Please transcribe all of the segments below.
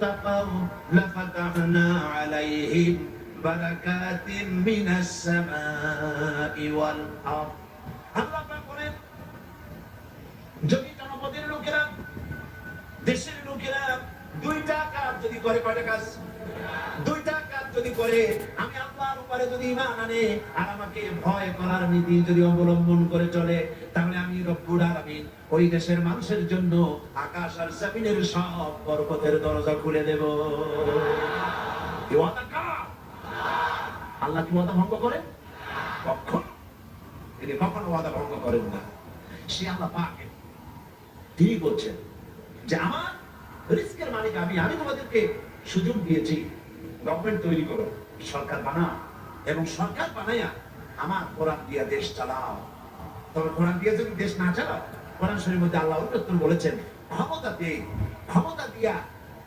اتقوا لفتحنا عليهم بركات من السماء والأرض আল্লাহ পাক বলেন যদি জনপদের লোকেরা দেশের লোকেরা দুইটা কাজ যদি করে কয়টা কাজ দুইটা কাজ যদি করে, আমি আল্লাহর উপরে যদি আনে, আর আমাকে ভয় করার নীতি যদি অবলম্বন করে চলে, তাহলে আমি রব্বুল আলামিন ওই দেশের মানুষের জন্য আকাশ আর জমিনের সব বরকতের দরজা খুলে দেব? আল্লাহ কি ওয়াদা ভঙ্গ করে কখন? তিনি কখনো ওয়াদা ভঙ্গ করেন না? সে আল্লাহ পাকে। তিনি বলছেন যে, আমার রিস্কের মালিক আমি আমি তোমাদেরকে সুযোগ দিয়েছি। গভর্নমেন্ট তৈরি করো সরকার বানাও এবং সরকার বানাইয়া আমার কোরআন দিয়া দেশ চালাও। তবে কোরআন দিয়ে যদি দেশ না চালাও কোরআন শরীর মধ্যে আল্লাহ উত্তর বলেছেন ক্ষমতা দে ক্ষমতা দিয়া।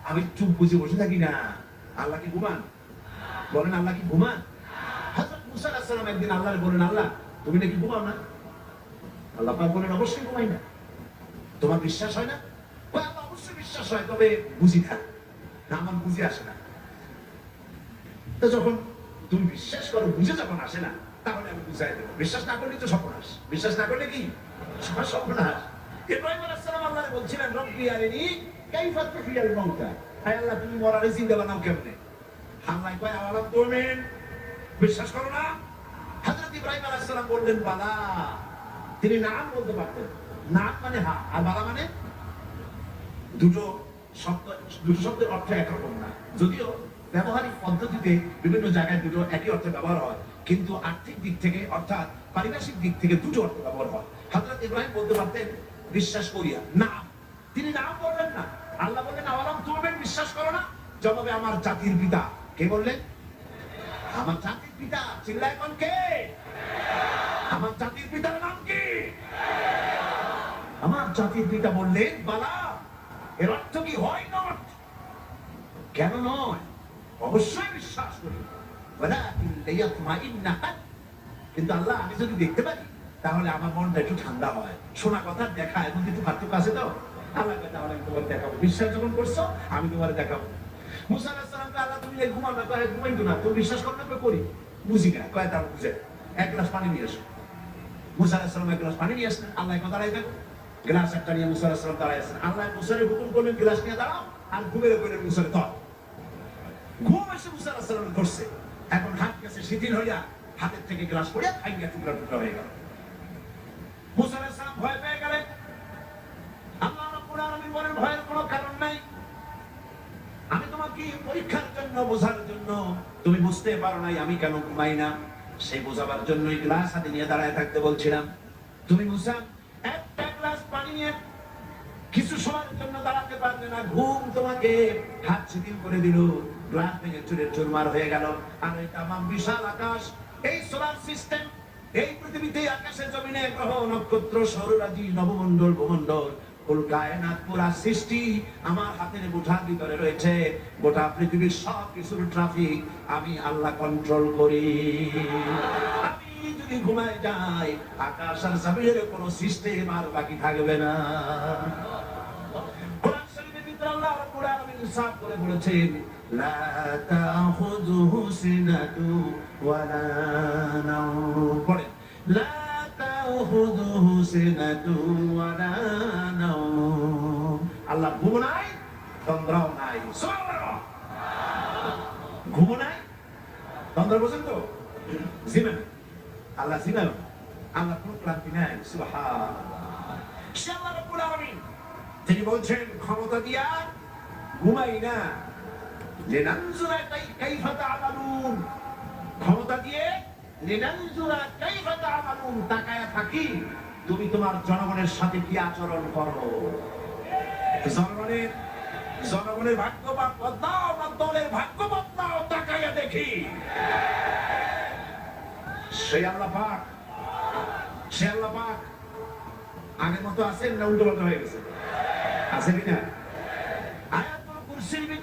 আমি চুপ বুঝে বসে থাকি না। আল্লাহ কি ঘুমান? বলেন আল্লাহ কি ঘুমান? হযরত মুসা আলাইহিস সালাম একদিন আল্লাহর বলেন আল্লাহ তুমি নাকি ঘুমাও না? আল্লাহ পাক বলেন অবশ্যই ঘুমাই না। তোমার বিশ্বাস হয় না? অবশ্যই বিশ্বাস হয় তবে বুঝি না, আমার বুঝে আসে না। তো যখন তুমি বিশ্বাস করো, বুঝে যখন আসে না, তাহলে আমি বুঝাই দেবো। বিশ্বাস না করলে তো সর্বনাশ। বিশ্বাস না করলে কি? সর্বনাশ ইব্রাহিম আলাইহিস সালাম আল্লাহরে বলছিলেন, রব্বি কাইফা মাউতা হায় আল্লাহ, তুমি মরারে জিন্দা বানাও কেমনে? আল্লাহ কয় তুমিন বিশ্বাস করো না? হযরত ইব্রাহিম বললেন, বালা। তিনি নাম বলতে পারতেন। নাম মানে হা, আর বালা মানে? দুটো শব্দ, দুটো শব্দের অর্থ একরকম না। যদিও ব্যবহারিক পদ্ধতিতে বিভিন্ন জায়গায় দুটো একই অর্থে ব্যবহার হয়, কিন্তু আর্থিক দিক থেকে অর্থাৎ পারিভাষিক দিক থেকে দুটো অর্থ ব্যবহার হয়। হযরত ইব্রাহিম বলতে পারতেন, বিশ্বাস করিয়া নাম তিনি নাম বললেন না। আল্লাহ বললেন, আওয়ালাম তুমি বিশ্বাস করো না? জবাবে, আমার জাতির পিতা। কে বললেন? আমার জাতির পিতা, চিল্লায় কোন কে? আমার জাতির পিতার নাম কি? আমার জাতির পিতা বললেন, বালা, এর অর্থ কি হয় নট? কেন নয়? অবশ্যই বিশ্বাস করি। কিন্তু আল্লাহ, আমি যদি দেখতে পারি, তাহলে আমার মনটা একটু ঠান্ডা হয়। শোনা কথা, দেখা মধ্যে একটু পার্থক্য আছে তো? আল্লাহ তাহলে আমি তোমার দেখাবো। বিশ্বাস যখন করছ, আমি তোমার দেখাবো। মুসা আলাইহিস আল্লাহ, তুমি এই ঘুমাও না কয় না। তুমি বিশ্বাস করো না করি। বুঝি না। কয় তার বুঝে। এক গ্লাস পানি নিয়ে এসো মুসা আলাইহিস এক গ্লাস পানি নিয়ে আসলেন। আল্লাহ কথা দাঁড়াই দেখো গ্লাস একটা নিয়ে মুসা আলাইহিস সালাম দাঁড়াই আসেন আল্লাহ মুসারে হুকুম করলেন, গ্লাস নিয়ে দাঁড়াও। আর ঘুমের কইলেন মুসারে ধর। ঘুম ধরছে এখন হাত গেছে শিথিল হইয়া হাতের থেকে গ্লাস পড়ে ভাঙ্গা টুকরা টুকরা হয়ে গেল। ভয় পেয়ে গেলেন। তুমি বুঝতে পারো নাই আমি কেন ঘুমাই না। সেই বোঝাবার জন্যই গ্লাস হাতে নিয়ে দাঁড়ায় থাকতে বলছিলাম। তুমি মুসা, একটা গ্লাস পানি নিয়ে কিছু সময়ের জন্য দাঁড়াতে পারবে না। ঘুম তোমাকে হাত শিথিল করে দিল। চুরমার হয়ে গেল। আর বিশাল আকাশ, এই সোলার সিস্টেম এই পৃথিবীতে আকাশে জমিনে গ্রহ নক্ষত্র পুরা সৃষ্টি আমার হাতের মুঠার ভিতরে রয়েছে। গোটা পৃথিবীর সব কিছুর ট্রাফিক আমি আল্লাহ কন্ট্রোল করি। আমি যদি ঘুমায় যাই, আকাশ আর জমিনের কোনো সিস্টেম আর বাকি থাকবে না। আলামিন করে বলেছেন লা তাখুযুহু সিনাতু ওয়ালা নাওম। পড়েন লা তাখুযুহু সিনাতু ওয়ালা নাওম। আল্লাহ, ঘুম নাই? তন্দ্রাও নাই। সুবহানাল্লাহ। ঘুম নাই? তন্দ্রা বোঝেন তো? জিনা আল্লাহ জিনা। আল্লাহ কোনো ক্লান্তি নাই। সুবহানাল্লাহ। সে আল্লাহ রাব্বুল আলামিন। তিনি বলছেন, ক্ষমতা দিয়া তুমি তোমার জনগণের সাথে কি আচরণ করো? জনগণের জনগণের ভাগ্য বা বদলাও না দলের ভাগ্য বদলাও তাকায়া দেখি। সে আল্লাহ পাক। সে আল্লাহ পাক। আগের মতো আছেন না উল্টো হয়ে গেছে? আছে কিনা?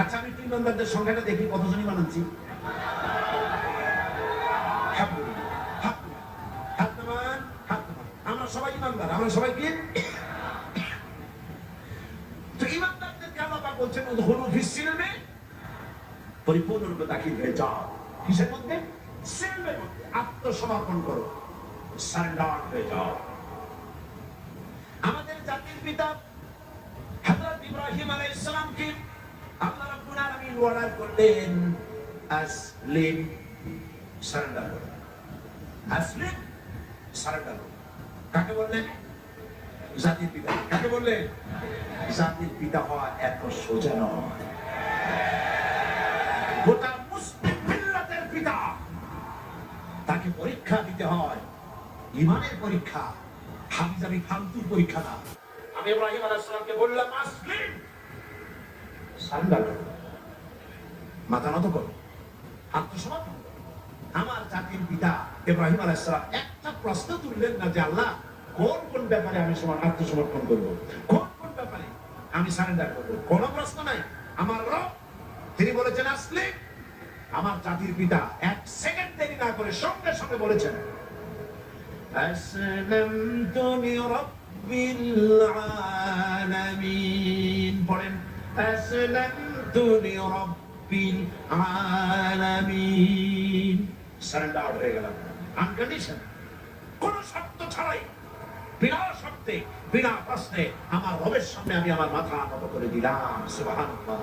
আচ্ছা আমি সংখ্যাটা দেখি কতজন ইমান আনছি হাত তুলুন, হাত তুলুন। হাত নামান, হাত নামান। আমরা সবাই ইমানদার আমরা সবাই কি? পরিপূর্ণরূপে দাখিল হয়ে যাও। কিসের মধ্যে? আত্মসমর্পণ করো। হয়ে যাও। আমাদের জাতির পিতা হযরত ইব্রাহিম আলাইহিস সালামকে আল্লাহ ওয়ার্ডার করলেন আসলিম সারেন্ডার করো আসলিম সারেন্ডার কাকে বললেন জাতির পিতা কাকে বললেন জাতির পিতা হওয়া এত সোজা নয় গোটা মুসলিম মিল্লাতের পিতা তাকে পরীক্ষা দিতে হয় ইমানের পরীক্ষা হাবিজাবি ফালতুর পরীক্ষা না আমি ইব্রাহিম আলাইহিস সালামকে বললাম আসলিম করো মাথা নত করো। আত্মসমর্পণ আমার জাতির পিতা ইব্রাহিম আলাইহিস সালাম একটা প্রশ্ন তুললেন না যে, আল্লাহ, কোন কোন ব্যাপারে আমি আত্মসমর্পণ করব? কোন কোন ব্যাপারে আমি সারেন্ডার করব? কোনো প্রশ্ন নাই। আমার রব, তিনি বলেছেন, আসলে আমার জাতির পিতা এক সেকেন্ড দেরি না করে সঙ্গে সঙ্গে বলেছেন পড়েন, আসলামতু লিরাব্বিল আলামিন। সারেন্ডার হয়ে গেলাম। আনকন্ডিশন কোন শর্ত ছাড়াই, বিনা শর্তে, বিনা প্রশ্নে আমার রবের সামনে আমি আমার মাথা নত করে দিলাম। সুবহানাল্লাহ।